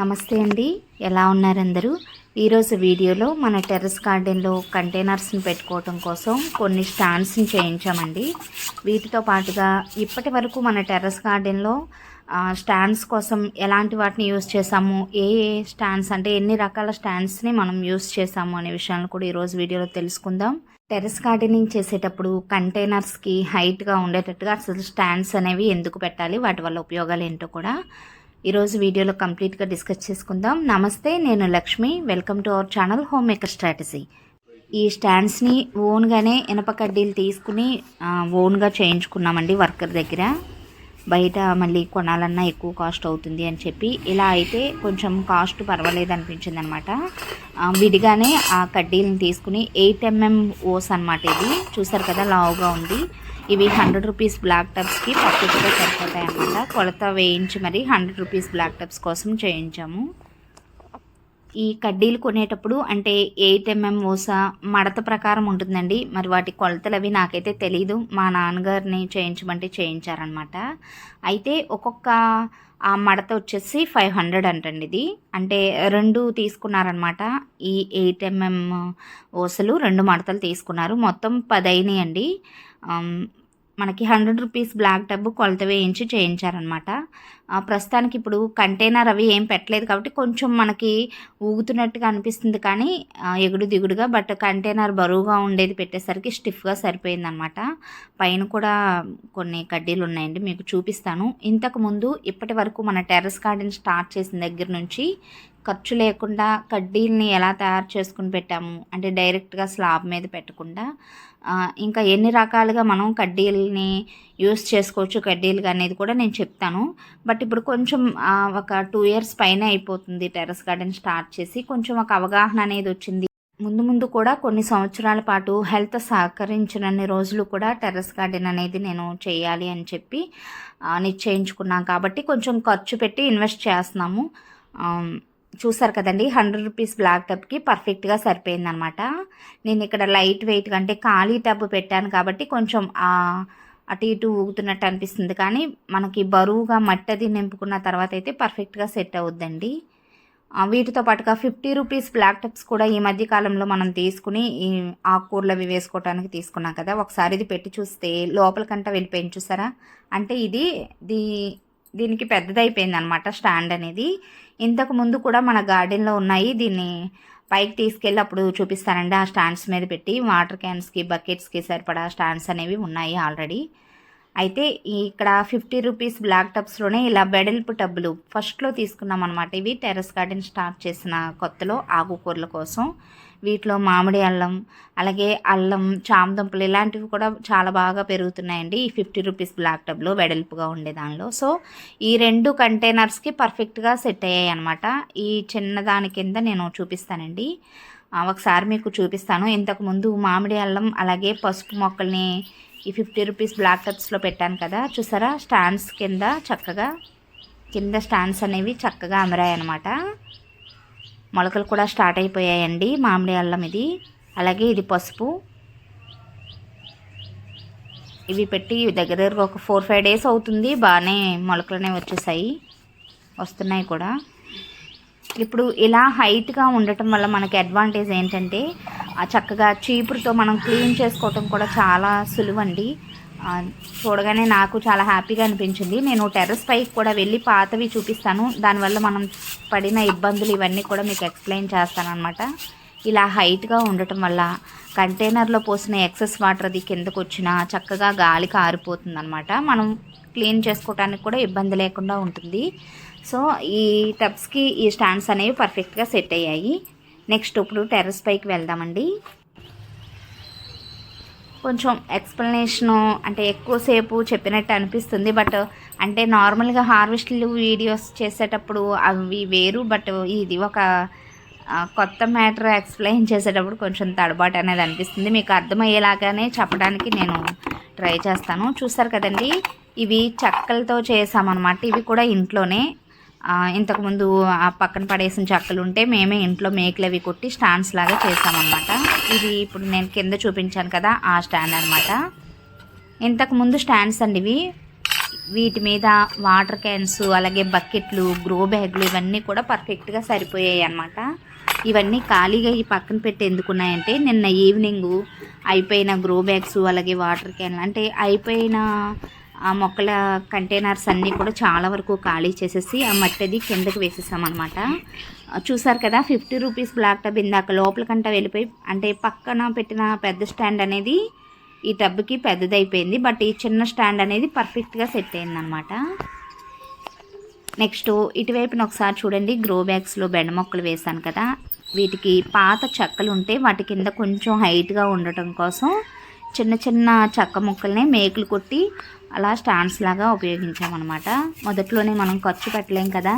నమస్తే అండి. ఎలా ఉన్నారందరూ ఈరోజు వీడియోలో మన టెర్రస్ గార్డెన్లో కంటైనర్స్ని పెట్టుకోవటం కోసం కొన్ని స్టాండ్స్ని చేయించామండి. వీటితో పాటుగా ఇప్పటి వరకు మన టెర్రస్ గార్డెన్లో స్టాండ్స్ కోసం ఎలాంటి వాటిని యూస్ చేసాము ఏ ఏ స్టాండ్స్ అంటే ఎన్ని రకాల స్టాండ్స్ని మనం యూస్ చేసాము అనే విషయాలను కూడా ఈరోజు వీడియోలో తెలుసుకుందాం. టెర్రస్ గార్డెనింగ్ చేసేటప్పుడు కంటైనర్స్కి హైట్గా ఉండేటట్టుగా అసలు స్టాండ్స్ అనేవి ఎందుకు పెట్టాలి? వాటి వల్ల ఉపయోగాలు ఏంటో కూడా ఈరోజు వీడియోలో కంప్లీట్గా డిస్కస్ చేసుకుందాం. నమస్తే నేను Lakshmi. Welcome to our channel home maker strategy. ఈ స్టాండ్స్ని ఓన్గానే ఇనప కడ్డీలు తీసుకుని ఓన్గా చేయించుకున్నామండి వర్కర్ దగ్గర. బయట మళ్ళీ కొనాలన్నా ఎక్కువ కాస్ట్ అవుతుంది అని చెప్పి ఇలా అయితే కొంచెం కాస్ట్ పర్వాలేదు అనిపించింది అనమాట విడిగానే ఆ కడ్డీలను తీసుకుని ఎయిట్ ఎంఎం ఓస్ అనమాట ఇది. చూసారు కదా లావుగా ఉంది. ఇవి హండ్రెడ్ రూపీస్ బ్లాక్ టబ్స్కి పర్ఫెక్ట్గా సరిపోతాయి అనమాట కొలత వేయించి మరి హండ్రెడ్ రూపీస్ బ్లాక్ టబ్స్ కోసం చేయించాము. ఈ కడ్డీలు కొనేటప్పుడు అంటే ఎయిట్ ఎంఎం ఓస మడత ప్రకారం ఉంటుందండి. మరి వాటి కొలతలు అవి నాకైతే తెలియదు మా నాన్నగారిని చేయించమంటే చేయించారనమాట అయితే ఒక్కొక్క ఆ మడత వచ్చేసి ఫైవ్ హండ్రెడ్ అంటండి ఇది. అంటే రెండు తీసుకున్నారనమాట ఈ ఎయిట్ ఎంఎం ఓసలు రెండు మడతలు తీసుకున్నారు. మొత్తం పది అయినాయండి మనకి హండ్రెడ్ రూపీస్ బ్లాక్ టబ్ కొలత వేయించి చేయించారనమాట ప్రస్తుతానికి ఇప్పుడు కంటైనర్ అవి ఏం పెట్టలేదు కాబట్టి కొంచెం మనకి ఊగుతున్నట్టుగా అనిపిస్తుంది కానీ ఎగుడు దిగుడుగా బట్ కంటైనర్ బరువుగా ఉండేది పెట్టేసరికి స్టిఫ్గా సరిపోయిందనమాట పైన కూడా కొన్ని కడ్డీలు ఉన్నాయండి మీకు చూపిస్తాను. ఇంతకు ముందు ఇప్పటి వరకు మన టెర్రస్ గార్డెన్ స్టార్ట్ చేసిన దగ్గర నుంచి ఖర్చు లేకుండా కడ్డీల్ని ఎలా తయారు చేసుకుని పెట్టాము? అంటే డైరెక్ట్గా స్లాబ్ మీద పెట్టకుండా. ఇంకా ఎన్ని రకాలుగా మనం కడ్డీల్ని యూస్ చేసుకోవచ్చు కడ్డీలు అనేది కూడా నేను చెప్తాను. బట్ ఇప్పుడు కొంచెం ఒక టూ ఇయర్స్ పైన అయిపోతుంది టెర్రస్ గార్డెన్ స్టార్ట్ చేసి. కొంచెం ఒక అవగాహన అనేది వచ్చింది. ముందు ముందు కూడా కొన్ని సంవత్సరాల పాటు హెల్త్ సహకరించినన్ని రోజులు కూడా టెర్రస్ గార్డెన్ అనేది నేను చేయాలి అని చెప్పి నిశ్చయించుకున్నాం కాబట్టి కొంచెం ఖర్చు పెట్టి ఇన్వెస్ట్ చేస్తున్నాము. చూసారు కదండి హండ్రెడ్ రూపీస్ బ్లాక్ టబ్కి పర్ఫెక్ట్గా సరిపోయిందనమాట నేను ఇక్కడ లైట్ వెయిట్ అంటే ఖాళీ టబ్ పెట్టాను కాబట్టి కొంచెం అటు ఇటు ఊగుతున్నట్టు అనిపిస్తుంది. కానీ మనకి బరువుగా మట్టది నింపుకున్న తర్వాత అయితే పర్ఫెక్ట్గా సెట్ అవుద్దండి. వీటితో పాటుగా ఫిఫ్టీ రూపీస్ బ్లాక్ టబ్స్ కూడా ఈ మధ్య కాలంలో మనం తీసుకుని ఈ ఆకుకూరలు అవి వేసుకోవడానికి తీసుకున్నాం కదా. ఒకసారి ఇది పెట్టి చూస్తే లోపలికంట వెళ్ళిపోయింది చూసారా? అంటే ఇది దీ దీనికి పెద్దదైపోయింది అనమాట స్టాండ్ అనేది. ఇంతకు ముందు కూడా మన గార్డెన్లో ఉన్నాయి. దీన్ని పైకి తీసుకెళ్ళి అప్పుడు చూపిస్తానండి. ఆ స్టాండ్స్ మీద పెట్టి వాటర్ క్యాన్స్కి బకెట్స్కి సరిపడా స్టాండ్స్ అనేవి ఉన్నాయి ఆల్రెడీ. అయితే ఇక్కడ ఫిఫ్టీ రూపీస్ బ్లాక్ టబ్స్లోనే ఇలా బెడల్పు టబ్బులు ఫస్ట్లో తీసుకున్నాం అనమాట ఇవి టెర్రస్ గార్డెన్ స్టార్ట్ చేసిన కొత్తలో ఆకుకూరల కోసం. వీటిలో మామిడి అల్లం అలాగే అల్లం చామదుంపలు ఇలాంటివి కూడా చాలా బాగా పెరుగుతున్నాయండి. ఈ ఫిఫ్టీ రూపీస్ బ్లాక్ టబ్లో వెడల్పుగా ఉండే దానిలో. సో ఈ రెండు కంటైనర్స్కి పర్ఫెక్ట్గా సెట్ అయ్యాయి అనమాట ఈ చిన్నదాని కింద నేను చూపిస్తానండి. ఒకసారి మీకు చూపిస్తాను. ఇంతకుముందు మామిడి అల్లం అలాగే పసుపు మొక్కల్ని ఈ ఫిఫ్టీ రూపీస్ బ్లాక్ టబ్స్లో పెట్టాను కదా. చూసారా? స్టాండ్స్ కింద చక్కగా కింద స్టాండ్స్ అనేవి చక్కగా అమరాయి అనమాట మొలకలు కూడా స్టార్ట్ అయిపోయాయండి మామిడి అల్లం ఇది. అలాగే ఇది పసుపు. ఇవి పెట్టి దగ్గర దగ్గర ఒక ఫోర్ ఫైవ్ డేస్ అవుతుంది బాగానే మొలకలనే వచ్చేసాయి. వస్తున్నాయి కూడా. ఇప్పుడు ఇలా హైట్గా ఉండటం వల్ల మనకి అడ్వాంటేజ్ ఏంటంటే ఆ చక్కగా చీపురుతో మనం క్లీన్ చేసుకోవటం కూడా చాలా సులువండి. అండి చూడగానే నాకు చాలా హ్యాపీగా అనిపించింది. నేను టెర్రస్ పైకి కూడా వెళ్ళి పాతవి చూపిస్తాను. దానివల్ల మనం పడిన ఇబ్బందులు ఇవన్నీ కూడా మీకు ఎక్స్ప్లెయిన్ చేస్తాను అనమాట ఇలా హైట్గా ఉండటం వల్ల కంటైనర్లో పోసిన ఎక్సెస్ వాటర్ అది కిందకు వచ్చినా చక్కగా గాలి కారిపోతుంది అనమాట మనం క్లీన్ చేసుకోవడానికి కూడా ఇబ్బంది లేకుండా ఉంటుంది. సో ఈ టబ్స్కి ఈ స్టాండ్స్ అనేవి పర్ఫెక్ట్గా సెట్ అయ్యాయి. నెక్స్ట్ ఇప్పుడు టెర్రస్ పైకి వెళ్దామండి. కొంచెం ఎక్స్ప్లెనేషను అంటే ఎక్కువసేపు చెప్పినట్టు అనిపిస్తుంది. బట్ అంటే నార్మల్గా హార్వెస్ట్లు వీడియోస్ చేసేటప్పుడు అవి వేరు. బట్ ఇది ఒక కొత్త మ్యాటర్ ఎక్స్ప్లెయిన్ చేసేటప్పుడు కొంచెం తడబాటు అనేది అనిపిస్తుంది. మీకు అర్థమయ్యేలాగానే చెప్పడానికి నేను ట్రై చేస్తాను. చూసారు కదండి? ఇవి చెక్కలతో చేసామన్నమాట. ఇవి కూడా ఇంట్లోనే ఇంతకుముందు ఆ పక్కన పడేసిన చెక్కలు ఉంటే మేమే ఇంట్లో మేకలు అవి కొట్టి స్టాండ్స్ లాగా చేసామన్నమాట ఇది ఇప్పుడు నేను కింద చూపించాను కదా ఆ స్టాండ్ అనమాట ఇంతకుముందు స్టాండ్స్ అండి ఇవి వీటి మీద వాటర్ క్యాన్స్ అలాగే బకెట్లు గ్రో బ్యాగులు ఇవన్నీ కూడా పర్ఫెక్ట్గా సరిపోయాయి అన్నమాట. ఇవన్నీ ఖాళీగా ఈ పక్కన పెట్టి ఎందుకున్నాయంటే నిన్న ఈవినింగ్ అయిపోయిన గ్రో బ్యాగ్స్ అలాగే వాటర్ క్యాన్లు అంటే అయిపోయిన ఆ మొక్కల కంటైనర్స్ అన్నీ కూడా చాలా వరకు ఖాళీ చేసేసి ఆ మట్టిది కిందకి వేసేసామన్నమాట చూసారు కదా ఫిఫ్టీ రూపీస్ బ్లాక్ టబ్ ఇందాక లోపలికంట వెళ్ళిపోయి అంటే పక్కన పెట్టిన పెద్ద స్టాండ్ అనేది ఈ టబ్కి పెద్దదైపోయింది బట్ ఈ చిన్న స్టాండ్ అనేది పర్ఫెక్ట్గా సెట్ అయిందనమాట నెక్స్ట్ ఇటువైపున ఒకసారి చూడండి గ్రో బ్యాగ్స్లో బెండ మొక్కలు వేసాను కదా. వీటికి పాత చెక్కలు ఉంటే వాటి కింద కొంచెం హైట్గా ఉండటం కోసం చిన్న చిన్న చెక్క ముక్కల్ని మేకులు కొట్టి అలా స్టాండ్స్ లాగా ఉపయోగించామన్నమాట. మొదట్లోనే మనం ఖర్చు పెట్టలేం కదా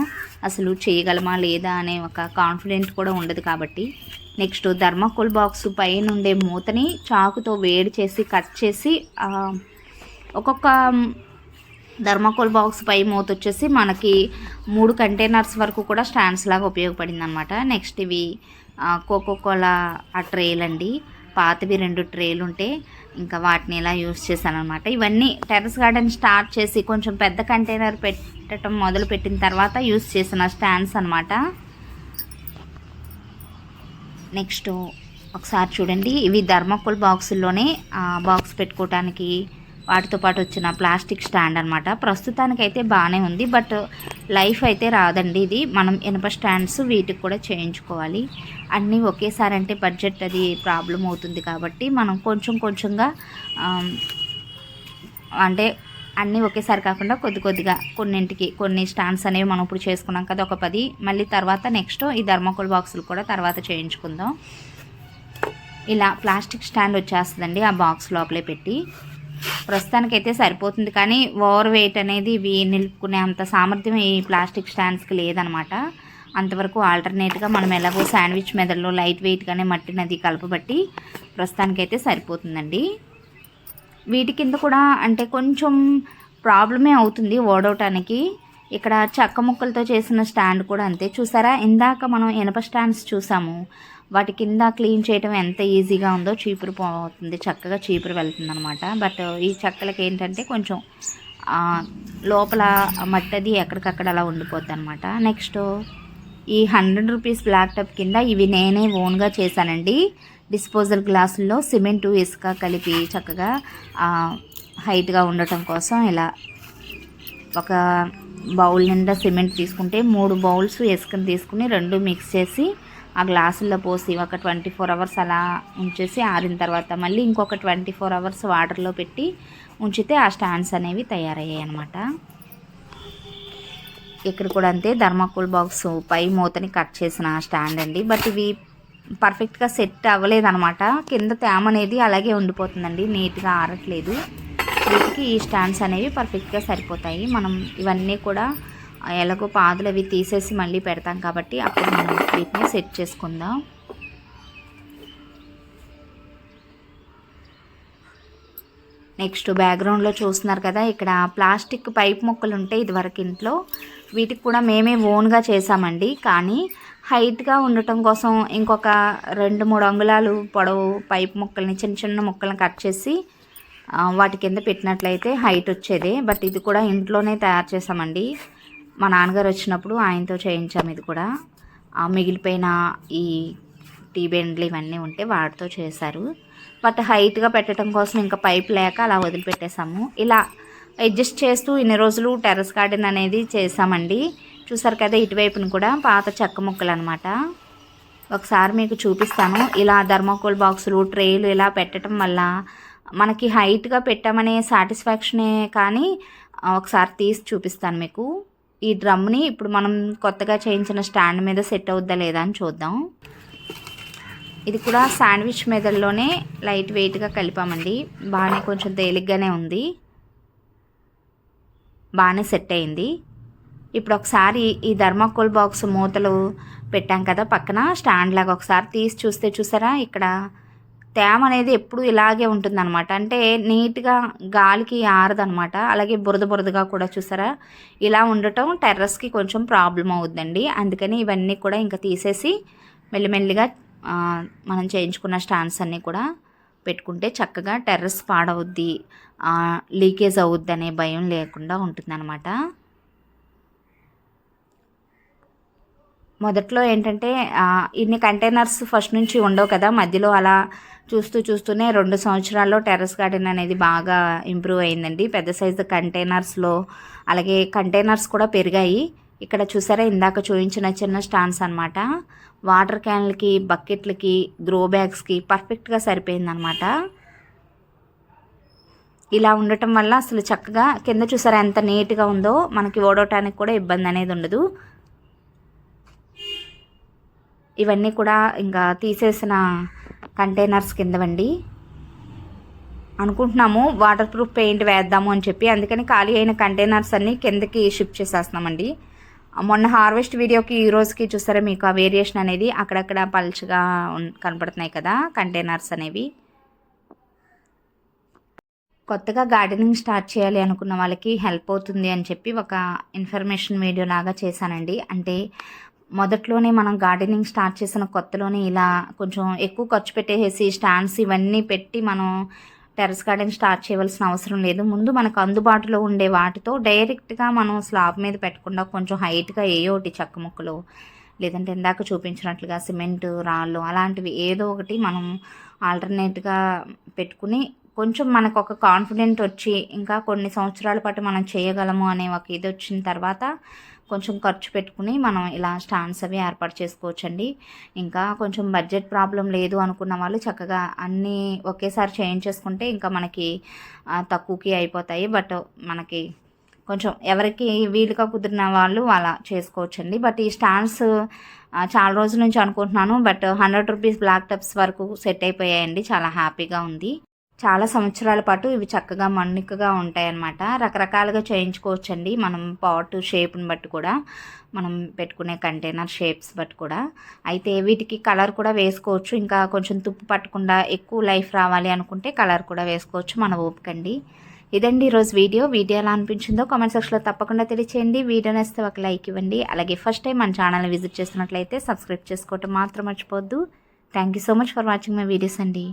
అసలు చేయగలమా లేదా అనే ఒక కాన్ఫిడెంట్ కూడా ఉండదు కాబట్టి. నెక్స్ట్ ధర్మకోల్ బాక్స్ పైన ఉండే మూతని చాకుతో వేడి చేసి కట్ చేసి ఒక్కొక్క ధర్మకోల్ బాక్స్ పై మూత వచ్చేసి మనకి మూడు కంటైనర్స్ వరకు కూడా స్టాండ్స్ లాగా ఉపయోగపడింది అనమాట నెక్స్ట్ ఇవి కోకోకోలా ఆ ట్రేలు అండి పాతవి రెండు ట్రేలు ఉంటే ఇంకా వాటిని ఇలా యూస్ చేశాను అనమాట ఇవన్నీ టెర్రస్ గార్డెన్ స్టార్ట్ చేసి కొంచెం పెద్ద కంటైనర్ పెట్టడం మొదలు పెట్టిన తర్వాత యూస్ చేసిన స్టాండ్స్ అనమాట నెక్స్ట్ ఒకసారి చూడండి. ఇవి ధర్మకోల్ బాక్సుల్లోనే బాక్స్ పెట్టుకోవటానికి వాటితో పాటు వచ్చిన ప్లాస్టిక్ స్టాండ్ అనమాట ప్రస్తుతానికి అయితే బాగానే ఉంది బట్ లైఫ్ అయితే రాదండి ఇది. మనం ఇనప స్టాండ్స్ వీటికి కూడా చేయించుకోవాలి. అన్నీ ఒకేసారి అంటే బడ్జెట్ అది ప్రాబ్లం అవుతుంది కాబట్టి మనం కొంచెం కొంచెంగా అంటే అన్నీ ఒకేసారి కాకుండా కొద్ది కొద్దిగా కొన్నింటికి కొన్ని స్టాండ్స్ అనేవి మనం ఇప్పుడు చేసుకున్నాం కదా ఒక పది మళ్ళీ తర్వాత నెక్స్ట్ ఈ ధర్మకోల్ బాక్సులు కూడా తర్వాత చేయించుకుందాం. ఇలా ప్లాస్టిక్ స్టాండ్ వచ్చేస్తుందండి ఆ బాక్స్ లోపలే పెట్టి. ప్రస్తుతానికైతే సరిపోతుంది. కానీ ఓవర్ వెయిట్ అనేది ఇవి నిలుపుకునే అంత సామర్థ్యం ఈ ప్లాస్టిక్ స్టాండ్స్కి లేదనమాట. అంతవరకు ఆల్టర్నేట్గా మనం ఎలాగో శాండ్విచ్ మెదడులో లైట్ వెయిట్గానే మట్టినది కలపబట్టి ప్రస్తుతానికైతే సరిపోతుందండి. వీటి కింద కూడా అంటే కొంచెం ప్రాబ్లమే అవుతుంది ఓడవటానికి. ఇక్కడ చెక్క ముక్కలతో చేసిన స్టాండ్ కూడా అంతే. చూసారా? ఇందాక మనం ఇనప స్టాండ్స్ చూసాము. వాటి కింద క్లీన్ చేయడం ఎంత ఈజీగా ఉందో చీపురు పోతుంది చక్కగా చీపురు వెళ్తుంది అనమాట బట్ ఈ చెక్కలకి ఏంటంటే కొంచెం లోపల మట్టది ఎక్కడికక్కడ అలా ఉండిపోద్ది అనమాట నెక్స్ట్ ఈ హండ్రెడ్ రూపీస్ బ్లాక్ టప్ కింద ఇవి నేనే ఓన్గా చేశానండి. డిస్పోజల్ గ్లాసుల్లో సిమెంటు ఇసుక కలిపి చక్కగా హైట్గా ఉండటం కోసం ఇలా ఒక బౌల్ నిండా సిమెంట్ తీసుకుంటే మూడు బౌల్స్ ఇసుకను తీసుకుని రెండు మిక్స్ చేసి ఆ గ్లాసుల్లో పోసి ఒక ట్వంటీ ఫోర్ అవర్స్ అలా ఉంచేసి ఆరిన తర్వాత మళ్ళీ ఇంకొక ట్వంటీ ఫోర్ అవర్స్ వాటర్లో పెట్టి ఉంచితే ఆ స్టాండ్స్ అనేవి తయారయ్యాయి అనమాట ఇక్కడ కూడా అంతే ధర్మాకోల్ బాక్స్ పై మూతని కట్ చేసిన స్టాండ్ అండి. బట్ ఇవి పర్ఫెక్ట్గా సెట్ అవ్వలేదన్నమాట. కింద తేమ అనేది అలాగే ఉండిపోతుందండి నీట్గా ఆరట్లేదు. వీటికి ఈ స్టాండ్స్ అనేవి పర్ఫెక్ట్గా సరిపోతాయి. మనం ఇవన్నీ కూడా ఎలాగో పాదులు అవి తీసేసి మళ్ళీ పెడతాం కాబట్టి అప్పుడు మనం వీటిని సెట్ చేసుకుందాం. నెక్స్ట్ బ్యాక్గ్రౌండ్లో చూస్తున్నారు కదా ఇక్కడ ప్లాస్టిక్ పైప్ మొక్కలు ఉంటాయి ఇదివరకు ఇంట్లో. వీటికి కూడా మేమే ఓన్గా చేసామండి కానీ హైట్గా ఉండటం కోసం ఇంకొక రెండు మూడు అంగుళాలు పొడవు పైప్ మొక్కల్ని చిన్న చిన్న మొక్కలను కట్ చేసి వాటి కింద పెట్టినట్లయితే హైట్ వచ్చేది. బట్ ఇది కూడా ఇంట్లోనే తయారు చేసామండి మా నాన్నగారు వచ్చినప్పుడు ఆయనతో చేయించాము ఇది కూడా. ఆ మిగిలిపోయిన ఈ టీ బెండ్లు ఇవన్నీ ఉంటే వాటితో చేశారు. బట్ హైట్గా పెట్టడం కోసం ఇంకా పైప్ లేక అలా వదిలిపెట్టేసాము ఇలా అడ్జస్ట్ చేస్తూ ఇన్ని రోజులు టెర్రస్ గార్డెన్ అనేది చేసామండి చూసారు కదా ఇటువైపున కూడా పాత చెక్క ముక్కలు అనమాట ఒకసారి మీకు చూపిస్తాను. ఇలా ధర్మకోల్ బాక్సులు ట్రేలు ఇలా పెట్టడం వల్ల మనకి హైట్గా పెట్టామనే సాటిస్ఫాక్షనే కానీ ఒకసారి తీసి చూపిస్తాను మీకు. ఈ డ్రమ్ని ఇప్పుడు మనం కొత్తగా చేయించిన స్టాండ్ మీద సెట్ అవుద్దా లేదా అని చూద్దాం. ఇది కూడా శాండ్విచ్ మెదడులోనే లైట్ వెయిట్గా కలిపామండి. బాగానే కొంచెం తేలిగ్గానే ఉంది. బాగానే సెట్ అయింది. ఇప్పుడు ఒకసారి ఈ ధర్మాకోల్ బాక్స్ మూతలు పెట్టాం కదా పక్కన స్టాండ్ లాగా ఒకసారి తీసి చూస్తే చూసారా? ఇక్కడ తేమ అనేది ఎప్పుడు ఇలాగే ఉంటుందన్నమాట. అంటే నీట్గా గాలికి ఆరదనమాట అలాగే బురద బురదగా కూడా చూసారా? ఇలా ఉండటం టెర్రస్కి కొంచెం ప్రాబ్లం అవుద్దండి. అందుకని ఇవన్నీ కూడా ఇంకా తీసేసి మెల్లిమెల్లిగా మనం చేయించుకున్న స్టాండ్స్ అన్నీ కూడా పెట్టుకుంటే చక్కగా టెర్రస్ పాడవుద్ది. లీకేజ్ అవుద్ది అనే భయం లేకుండా ఉంటుందన్నమాట. మొదట్లో ఏంటంటే ఇన్ని కంటైనర్స్ ఫస్ట్ నుంచి ఉండవు కదా. మధ్యలో అలా చూస్తూ చూస్తూనే రెండు సంవత్సరాల్లో టెర్రస్ గార్డెన్ అనేది బాగా ఇంప్రూవ్ అయిందండి. పెద్ద సైజు కంటైనర్స్లో అలాగే కంటైనర్స్ కూడా పెరిగాయి. ఇక్కడ చూసారా ఇందాక చూపించిన చిన్న స్టాండ్స్ అనమాట వాటర్ క్యాన్లకి బకెట్లకి గ్రో బ్యాగ్స్కి పర్ఫెక్ట్గా సరిపోయిందనమాట ఇలా ఉండటం వల్ల అసలు చక్కగా కింద చూసారా ఎంత నీట్గా ఉందో. మనకి ఓడవటానికి కూడా ఇబ్బంది అనేది ఉండదు. ఇవన్నీ కూడా ఇంకా తీసేసిన కంటైనర్స్ కిందవండి. అనుకుంటున్నాము వాటర్ ప్రూఫ్ పెయింట్ వేద్దాము అని చెప్పి అందుకని ఖాళీ అయిన కంటైనర్స్ అన్నీ కిందకి షిఫ్ట్ చేసేస్తున్నామండి. మొన్న హార్వెస్ట్ వీడియోకి ఈ రోజుకి చూసారా మీకు ఆ వేరియేషన్ అనేది అక్కడక్కడ పల్చగా ఉన్- కనపడుతున్నాయి కదా కంటైనర్స్ అనేవి. కొత్తగా గార్డెనింగ్ స్టార్ట్ చేయాలి అనుకున్న వాళ్ళకి హెల్ప్ అవుతుంది అని చెప్పి ఒక ఇన్ఫర్మేషన్ వీడియో లాగా చేశానండి. అంటే మొదట్లోనే మనం గార్డెనింగ్ స్టార్ట్ చేసిన కొత్తలోనే ఇలా కొంచెం ఎక్కువ ఖర్చు పెట్టేసి స్టాండ్స్ ఇవన్నీ పెట్టి మనం టెర్రస్ గార్డెన్ స్టార్ట్ చేయవలసిన అవసరం లేదు. ముందు మనకు అందుబాటులో ఉండే వాటితో డైరెక్ట్గా మనం స్లాబ్ మీద పెట్టకుండా కొంచెం హైట్గా ఏ ఒకటి చెక్క ముక్కలు లేదంటే ఇందాక చూపించినట్లుగా సిమెంట్ రాళ్ళు అలాంటివి ఏదో ఒకటి మనం ఆల్టర్నేట్గా పెట్టుకుని కొంచెం మనకు ఒక కాన్ఫిడెంట్ వచ్చి ఇంకా కొన్ని సంవత్సరాల పాటు మనం చేయగలము అనే ఒక ఇది వచ్చిన తర్వాత కొంచెం ఖర్చు పెట్టుకుని మనం ఇలా స్టాండ్స్ అవి ఏర్పాటు చేసుకోవచ్చండి. ఇంకా కొంచెం బడ్జెట్ ప్రాబ్లం లేదు అనుకున్న వాళ్ళు చక్కగా అన్నీ ఒకేసారి చేంజ్ చేసుకుంటే ఇంకా మనకి తక్కువకి అయిపోతాయి. బట్ మనకి కొంచెం ఎవరికి వీలుగా కుదిరిన వాళ్ళు అలా చేసుకోవచ్చండి. బట్ ఈ స్టాండ్స్ చాలా రోజుల నుంచి అనుకుంటున్నాను. But hundred rupees black tubs వరకు సెట్ అయిపోయాయండి. చాలా హ్యాపీగా ఉంది. చాలా సంవత్సరాల పాటు ఇవి చక్కగా మన్నికగా ఉంటాయన్నమాట. రకరకాలుగా చేయించుకోవచ్చండి. మనం పాట్ షేప్ని బట్టి కూడా మనం పెట్టుకునే కంటైనర్ షేప్స్ బట్టి కూడా. అయితే వీటికి కలర్ కూడా వేసుకోవచ్చు. ఇంకా కొంచెం తుప్పు పట్టకుండా ఎక్కువ లైఫ్ రావాలి అనుకుంటే కలర్ కూడా వేసుకోవచ్చు మన ఓపికండి. ఇదండి ఈరోజు వీడియో. వీడియో ఎలా అనిపించిందో కామెంట్ సెక్షన్లో తప్పకుండా తెలియచేయండి. వీడియో నేస్తే ఒక లైక్ ఇవ్వండి. అలాగే ఫస్ట్ టైం మన ఛానల్ని విజిట్ చేస్తున్నట్లయితే సబ్స్క్రైబ్ చేసుకోవటం మాత్రం మర్చిపోవద్దు. Thank you so much for watching my videos అండి.